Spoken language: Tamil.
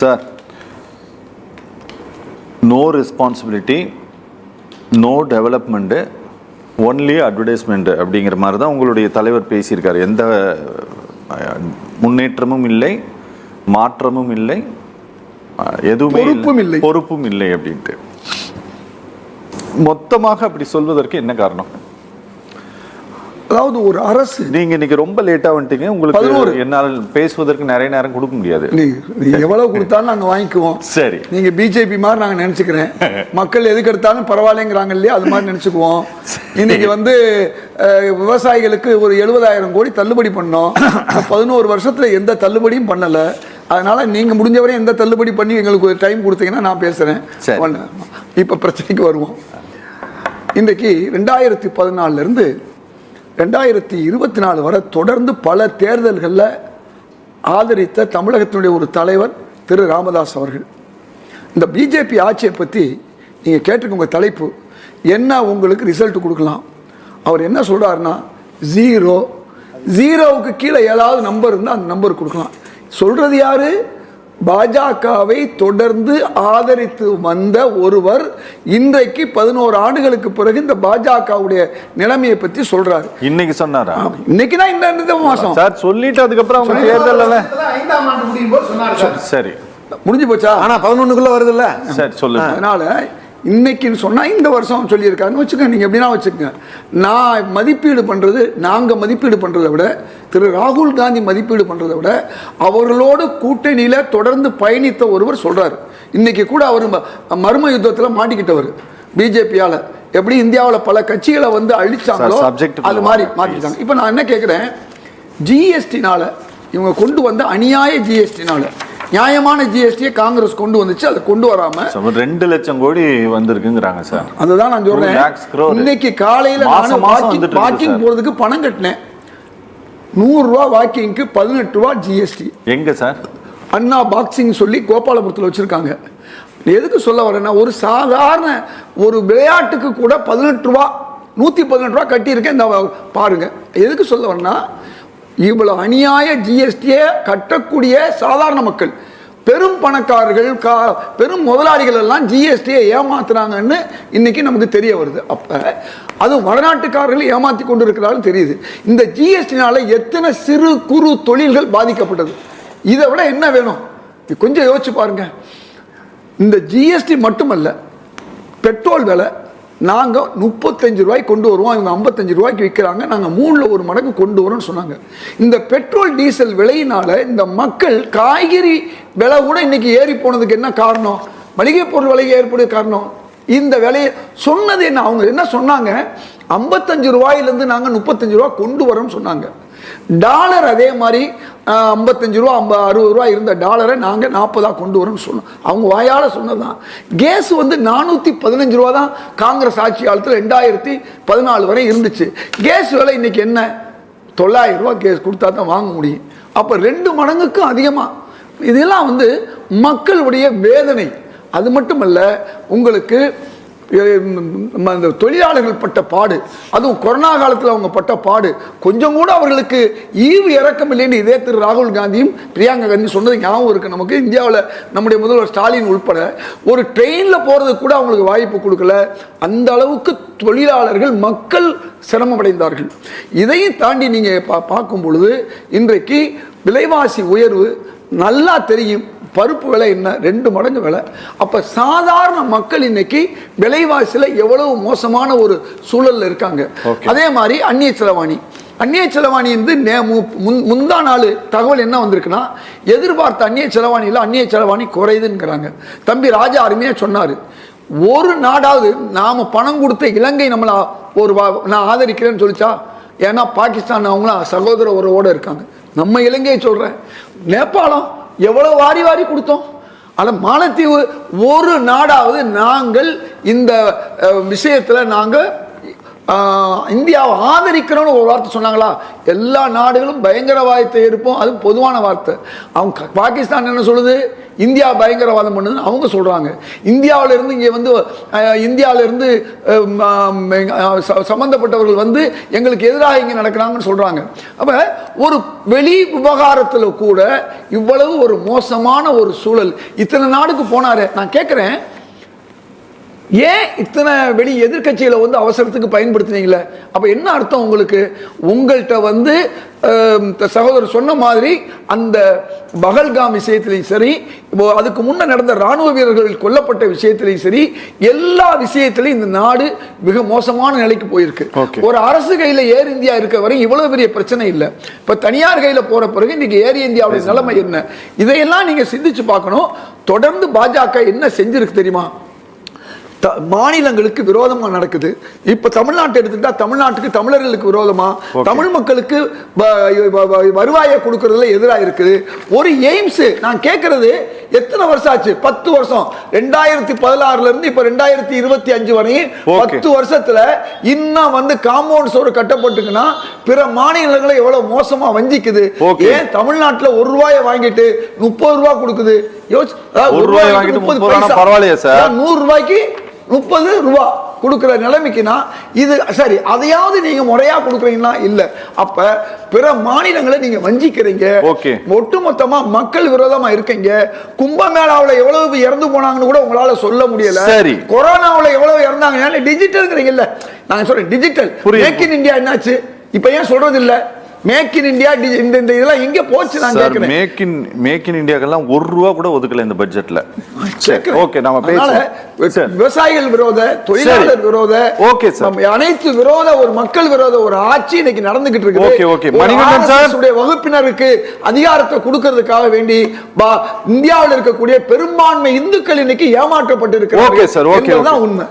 Sir no responsibility no development only advertisement அப்படிங்கிற மாதிரி தான் உங்களுடைய தலைவர் பேசியிருக்காரு. எந்த முன்னேற்றமும் இல்லை மாற்றமும் இல்லை எதுவுமே பொறுப்பும் இல்லை. பொறுப்பும் இல்லை அப்படின்ட்டு. மொத்தமாக அப்படி சொல்வதற்கு என்ன காரணம்? அதாவது ஒரு அரசு. நீங்க இன்னைக்கு ரொம்ப லேட்டா வந்துட்டீங்க. உங்களுக்கு பதினோரு. என்னால் பேசுவதற்கு நிறைய நேரம் கொடுக்க முடியாது. நீ நீ எவ்வளவு கொடுத்தாலும் நாங்க வாங்கிக்குவோம். சரி. நீங்க பிஜேபி மாதிரி நாங்க நினைச்சுக்கிறேன். மக்கள் எதுக்கு எடுத்தாலும் பரவாயில்லைங்கிறாங்க இல்லையா? அது மாதிரி நினைச்சுக்குவோம். இன்னைக்கு வந்து விவசாயிகளுக்கு ஒரு எழுபதாயிரம் கோடி தள்ளுபடி பண்ணோம். பதினோரு வருஷத்துல எந்த தள்ளுபடியும் பண்ணல. அதனால நீங்க முடிஞ்சவரை எந்த தள்ளுபடி பண்ணி எங்களுக்கு ஒரு டைம் கொடுத்தீங்கன்னா நான் பேசுறேன். இப்ப பிரச்சனைக்கு வருவோம். இன்றைக்கு ரெண்டாயிரத்தி பதினாலுல இருந்து ரெண்டாயிரத்தி இருபத்தி நாலு வரை தொடர்ந்து பல தேர்தல்களில் ஆதரித்த தமிழகத்தினுடைய ஒரு தலைவர் திரு ராமதாஸ் அவர்கள். இந்த பிஜேபி ஆட்சியை பற்றி நீங்கள் கேட்டிருக்க தலைப்பு என்ன உங்களுக்கு ரிசல்ட் கொடுக்கலாம்? அவர் என்ன சொல்கிறாருன்னா ஜீரோ. ஜீரோவுக்கு கீழே ஏதாவது நம்பர் இருந்தால் அந்த நம்பர் கொடுக்கலாம். சொல்கிறது யார்? பாஜகவை தொடர்ந்து ஆதரித்து வந்த ஒருவர் இன்றைக்கு பதினோரு ஆண்டுகளுக்கு பிறகு இந்த பாஜகவுடைய நிலைமையை பற்றி சொல்றாரு. இன்னைக்கு சொன்னாரா? இன்னைக்கு தான் இந்த இந்த மாசம். சார் சொல்லிட்டு அதுக்கப்புறம் அவங்க சொன்னார் சார். சரி. முடிஞ்சு போச்சா? ஆனா பதினொன்னுக்குள்ள வருதுல்ல? சரி சொல்லுங்க. அதனால இன்னைக்குன்னு சொன்னா இந்த வருஷம் சொல்லியிருக்காருன்னு வச்சுக்கோங்க. நீங்க எப்படின்னா வச்சுக்கோங்க. நான் மதிப்பீடு பண்றது நாங்க மதிப்பீடு பண்றதை விட திரு ராகுல் காந்தி மதிப்பீடு பண்றதை விட அவர்களோடு கூட்டணியில தொடர்ந்து பயணித்த ஒருவர் சொல்றாரு. இன்னைக்கு கூட அவர் மர்ம யுத்தத்துல மாட்டிக்கிட்டவர். பிஜேபியால. எப்படி இந்தியாவுல பல கட்சிகளை வந்து அழிச்சாங்களோ அது மாதிரி வாங்க, மாத்திட்டாங்க இப்போ நான் என்ன கேட்குறேன் ஜிஎஸ்டினால இவங்க கொண்டு வந்த அநியாய ஜிஎஸ்டினால நியாயமான ஜிஎஸ்டியை காங்கிரஸ் கொண்டு வந்துச்சு. அதை கொண்டு வராம ரெண்டு லட்சம் கோடி வந்திருக்குங்கிறாங்க சார். அதுதான் நான் சொல்றேன். இன்னைக்கு காலையில வாக்கிங். போறதுக்கு பணம் கட்டினேன். நூறு ரூபா வாக்கிங்க்கு பதினெட்டு ரூபா ஜிஎஸ்டி எங்க சார்? அண்ணா பாக்ஸிங் சொல்லி கோபாலபுரத்தில் வச்சிருக்காங்க. எதுக்கு சொல்ல வரேன்னா ஒரு சாதாரண ஒரு விளையாட்டுக்கு கூட பதினெட்டு ரூபா நூற்றி பதினெட்டு ரூபா கட்டியிருக்கேன். இந்த பாருங்க. எதுக்கு சொல்ல வரேன்னா இவ்வளவு அநியாய ஜிஎஸ்டியை கட்டக்கூடிய சாதாரண மக்கள். பெரும் பணக்காரர்கள் கா பெரும் முதலாளிகள் எல்லாம் ஜிஎஸ்டியை ஏமாத்துறாங்கன்னு இன்னைக்கு நமக்கு தெரிய வருது. அப்போ அது வடநாட்டுக்காரர்கள் ஏமாத்தி கொண்டு இருக்கிறார்கள் தெரியுது. இந்த ஜிஎஸ்டினால எத்தனை சிறு குறு தொழில்கள் பாதிக்கப்பட்டது? இதை விட என்ன வேணும்? இது கொஞ்சம் யோசிச்சு பாருங்க. இந்த ஜிஎஸ்டி மட்டுமல்ல பெட்ரோல் விலை நாங்கள் முப்பத்தஞ்சு ரூபாய்க்கு கொண்டு வருவோம். இவங்க ஐம்பத்தஞ்சு ரூபாய்க்கு விற்கிறாங்க. நாங்கள் மூணில் ஒரு மடங்கு கொண்டு வரோம்னு சொன்னாங்க. இந்த பெட்ரோல் டீசல் விலையினால இந்த மக்கள் காய்கறி விலை கூட இன்றைக்கி ஏறி போனதுக்கு என்ன காரணம்? மளிகை பொருள் விலை ஏற்படைய காரணம்? இந்த விலையை சொன்னது என்ன? அவங்க என்ன சொன்னாங்க? ஐம்பத்தஞ்சு ரூபாயிலேருந்து நாங்கள் முப்பத்தஞ்சு ரூபா கொண்டு வரோம்னு சொன்னாங்க. டாலர் அதே மாதிரி ஐம்பத்தஞ்சு ரூபா ஐம்ப அறுபது ரூபா இருந்த டாலரை நாங்கள் நாற்பதாக கொண்டு வரோம்னு சொன்னோம். அவங்க வாயால் சொன்னதுதான். கேஸ் வந்து நானூற்றி பதினஞ்சு ரூபா தான் காங்கிரஸ் ஆட்சி காலத்தில் ரெண்டாயிரத்தி பதினாலு வரை இருந்துச்சு. கேஸ் விலை இன்றைக்கி என்ன? தொள்ளாயிரம் ரூபா கேஸ் கொடுத்தா தான் வாங்க முடியும். அப்போ ரெண்டு மடங்குக்கும் அதிகமாக இதெல்லாம் வந்து மக்களுடைய வேதனை. அது மட்டுமல்ல உங்களுக்கு அஹ், அந்த தொழிலாளர்கள் பட்ட பாடு அதுவும் கொரோனா காலத்தில் அவங்க பட்ட பாடு கொஞ்சம் கூட அவர்களுக்கு ஈவு இறக்கம் இல்லைன்னு இதே திரு ராகுல் காந்தியும் பிரியங்கா காந்தியும் சொன்னது ஞாபகம் இருக்குது நமக்கு. இந்தியாவில் நம்முடைய முதல்வர் ஸ்டாலின் உள்பட ஒரு ட்ரெயினில் போகிறதுக்கு கூட அவங்களுக்கு வாய்ப்பு கொடுக்கல. அந்த அளவுக்கு தொழிலாளர்கள் மக்கள் சிரமமடைந்தார்கள். இதையும் தாண்டி நீங்கள் பா பார்க்கும் பொழுது இன்றைக்கு விலைவாசி உயர்வு நல்லா தெரியும். பருப்பு விலை என்ன? ரெண்டு மடங்கு விலை. அப்போ சாதாரண மக்கள் இன்னைக்கு விலைவாசியில் எவ்வளவு மோசமான ஒரு சூழல்ல இருக்காங்க. அதே மாதிரி அந்நிய செலவாணி. அந்நிய செலவாணி வந்து நே- மு- முன்- முந்தா நாள் தகவல் என்ன வந்திருக்குன்னா எதிர்பார்த்த அந்நிய செலவாணியில் அந்நிய செலவாணி குறையுதுங்கிறாங்க. தம்பி ராஜா அருமையாக சொன்னார். ஒரு நாடாவது நாம் பணம் கொடுத்த இலங்கை நம்மளை ஒரு வா- நான் ஆதரிக்கிறேன்னு சொல்லிச்சா ஏன்னா பாகிஸ்தான் அவங்களாம் சகோதர உறவோடு இருக்காங்க. நம்ம இலங்கையை சொல்கிறேன் நேபாளம் எவ்வளோ வாரி வாரி கொடுத்தோம். ஆனால் மாலத்தீவு ஒரு நாடாவது நாங்கள் இந்த விஷயத்தில் நாங்கள் இந்தியாவை ஆதரிக்கிறோன்னு ஒரு வார்த்தை சொன்னாங்களா? எல்லா நாடுகளும் பயங்கரவாதத்தை இருப்போம் அது பொதுவான வார்த்தை. அவங்க க- பாகிஸ்தான் என்ன சொல்லுது? இந்தியா பயங்கரவாதம் பண்ணுதுன்னு அவங்க சொல்கிறாங்க இந்தியாவிலேருந்து இங்கே வந்து இந்தியாவிலேருந்து சம்மந்தப்பட்டவர்கள் ச- வந்து எங்களுக்கு எதிராக இங்கே நடக்கிறாங்கன்னு சொல்கிறாங்க அப்போ ஒரு வெளி விவகாரத்தில் கூட இவ்வளவு ஒரு மோசமான ஒரு சூழல். இத்தனை நாடுக்கு போனார். நான் கேட்குறேன் ஏன் இத்தனை வெளி எதிர்க்கட்சிகளை வந்து அவசரத்துக்கு பயன்படுத்துனீங்களே? அப்ப என்ன அர்த்தம் உங்களுக்கு? உங்கள்கிட்ட வந்து சகோதரர் சொன்ன மாதிரி அந்த பகல்காம் விஷயத்திலையும் சரி இப்போ அதுக்கு முன்ன நடந்த ராணுவ வீரர்கள் கொல்லப்பட்ட விஷயத்திலையும் சரி எல்லா விஷயத்திலையும் இந்த நாடு மிக மோசமான நிலைக்கு போயிருக்கு. ஒரு அரசு கையில ஏர் இந்தியா இருக்க வரை இவ்வளவு பெரிய பிரச்சனை இல்லை. இப்ப தனியார் கையில போற பிறகு இன்னைக்கு ஏர் இந்தியாவுடைய நிலைமை என்ன? இதையெல்லாம் நீங்க சிந்திச்சு பார்க்கணும். தொடர்ந்து பாஜக என்ன செஞ்சிருக்கு தெரியுமா? த- மாநிலங்களுக்கு விரோதமா நடக்குது. இப்ப தமிழ்நாட்டை எடுத்துட்டா தமிழ்நாட்டுக்கு தமிழர்களுக்கு விரோதமா? தமிழ் மக்களுக்கு வருவாயை கொடுக்கறதுல எதிராக இருக்குது. ஒரு எய்ம்ஸ் நான் கேட்கறது எத்தனை வருஷம் ஆச்சு பத்து வருஷம் ரெண்டாயிரத்தி பதினாறுல இருந்து இப்ப ரெண்டாயிரத்தி இருபத்தி அஞ்சு வரையும். பத்து வருஷத்துல இன்னும் வந்து காம்பவுண்ட் சோறு கட்டப்பட்டுக்குன்னா பிற மாநிலங்களை எவ்வளவு மோசமா வஞ்சிக்குது. ஏன் தமிழ்நாட்டுல ஒரு ரூபாயை வாங்கிட்டு முப்பது ரூபாய் கொடுக்குது யோசி அதாவது ஒரு ரூபாயை வாங்கிட்டு முப்பது. பரவாயில்லையே சார். நூறு ரூபாய்க்கு முப்பது ரூபா கொடுக்கிற நிலைமைக்குனா இது சரி அதையாவது நீங்க முறையா கொடுக்குறீங்களா? இல்ல. அப்ப பிற மாநிலங்களை நீங்க வஞ்சிக்கிறீங்க. ஒட்டுமொத்தமா மக்கள் விரோதமா இருக்கீங்க. கும்பமேளாவுல எவ்வளவு இறந்து போனாங்கன்னு கூட உங்களால சொல்ல முடியல. சரி. கொரோனாவுல எவ்வளவு இறந்தாங்க? டிஜிட்டல்ங்கிறீங்கல்ல நாங்க சொல்றேன் டிஜிட்டல். மேக் இன் இந்தியா என்னாச்சு? இப்ப ஏன் சொல்றது இல்ல மேக் இன் இந்தியா இந்த இந்த இதெல்லாம் எங்க போச்சு நான் சார் கேட்கிறேன் மேக் இன் மேக் இன் இந்தியாக்கெல்லாம் ஒரு ரூபா கூட ஒதுக்கல இந்த பட்ஜெட்ல கேட்கிறேன். ஓகே நம்ம சார் விவசாயிகள் விரோத தொழிலாளர் விரோத sir. நம்ம அனைத்து விரோத ஒரு மக்கள் விரோத ஒரு ஆட்சி இன்னைக்கு நடந்துகிட்டு Okay, okay. ஒரு மணிகண்டன். RSS உடைய வகுப்பினருக்கு அதிகாரத்தை கொடுக்கிறதுக்காக வேண்டி பா- இந்தியாவில் இருக்கக்கூடிய பெரும்பான்மை இந்துக்கள் இன்னைக்கு ஏமாற்றப்பட்டு sir. Okay, இருக்கிறார்கள் okay. உண்மை